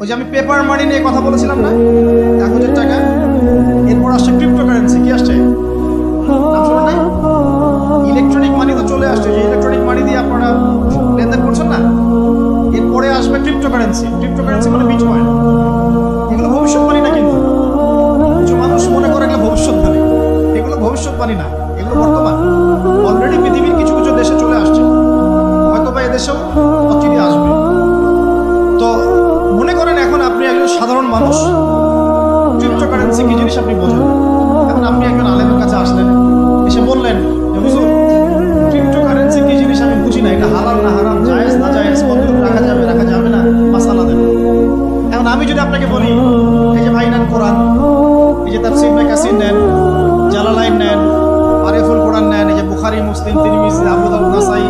ওই যে আমি পেপার মানি নিয়ে কথা বলেছিলাম না? এক হাজার টাকা। এরপর আসছে ক্রিপ্টোকারেন্সি কি আসছে? ইলেকট্রনিক মানি তো চলে আসছে, যে ইলেকট্রনিক মানি দিয়ে আপনারা লেনদেন করছেন না? এরপরে আসবে ক্রিপ্টোকারেন্সি ক্রিপ্টোকারেন্সি মানে বিটকয়েন এগুলো ভবিষ্যৎবাণী না কিন্তু কিছু মানুষ মনে করে এগুলো ভবিষ্যৎবাণী এগুলো ভবিষ্যৎবাণী না, এগুলো বর্তমান। অলরেডি একজন সাধারণ মানুষ। ক্রিপ্টোকারেন্সি কি জিনিস আপনি বোঝেন এখন আপনি একজন আলেমের কাছে আসলেন, এসে বললেন ক্রিপ্টোকারেন্সি কি জিনিস আমি বুঝি না। এটা হালাল না হারাম, জায়েজ না জায়েজ, কত রাখা যাবে রাখা যাবে না, মাসালা দেন। এখন আমি যদি আপনাকে বলি, এই যে ভাই নেন কোরআন, এই যে তার সিন কাসিন নেন, জালালাইন নেন, আরিফুল কোরআন নেন, এই যে বুখারি, মুসলিম আবু দাউদ, নাসাই